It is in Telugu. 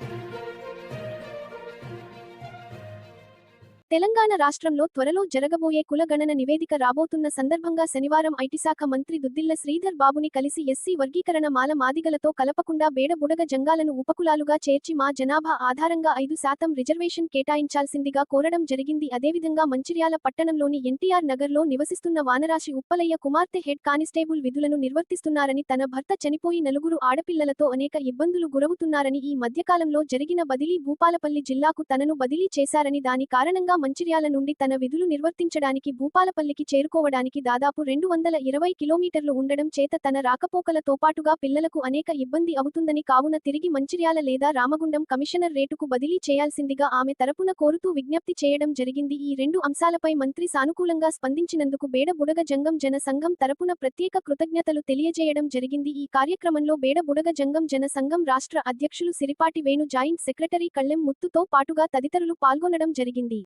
thank you తెలంగాణ రాష్ట్రంలో త్వరలో జరగబోయే కులగణన నివేదిక రాబోతున్న సందర్భంగా శనివారం ఐటిశాఖ మంత్రి దుద్దిల్ల శ్రీధర్ బాబుని కలిసి ఎస్సీ వర్గీకరణ మాల మాదిగలతో కలపకుండా బేడబుడగ జంగాలను ఉపకులాలుగా చేర్చి మా జనాభా ఆధారంగా ఐదు శాతం రిజర్వేషన్ కేటాయించాల్సిందిగా కోరడం జరిగింది. అదేవిధంగా మంచిర్యాల పట్టణంలోని ఎన్టీఆర్ నగర్లో నివసిస్తున్న వానరాశి ఉప్పలయ్య కుమార్తె హెడ్ కానిస్టేబుల్ విధులను నిర్వర్తిస్తున్నారని తన భర్త చనిపోయి నలుగురు ఆడపిల్లలతో అనేక ఇబ్బందులు గురవుతున్నారని ఈ మధ్యకాలంలో జరిగిన బదిలీ భూపాలపల్లి జిల్లాకు తనను బదిలీ చేశారని దాని కారణంగా మంచిర్యాల నుండి తన విధులు నిర్వర్తించడానికి భూపాలపల్లికి చేరుకోవడానికి దాదాపు రెండు వందల ఇరవై కిలోమీటర్లు ఉండడం చేత తన రాకపోకలతో పాటుగా పిల్లలకు అనేక ఇబ్బంది అవుతుందని కావున తిరిగి మంచిర్యాల లేదా రామగుండం కమిషనర్ రేటుకు బదిలీ చేయాల్సిందిగా ఆమె తరపున కోరుతూ విజ్ఞప్తి చేయడం జరిగింది. ఈ రెండు అంశాలపై మంత్రి సానుకూలంగా స్పందించినందుకు బేడ బుడగ జంగం జన సంఘం తరపున ప్రత్యేక కృతజ్ఞతలు తెలియజేయడం జరిగింది. ఈ కార్యక్రమంలో బేడ బుడగ జంగం జన సంఘం రాష్ట్ర అధ్యక్షులు సిరిపాటి వేణు జాయింట్ సెక్రటరీ కళ్ళెం ముత్తుతో పాటుగా తదితరులు పాల్గొనడం జరిగింది.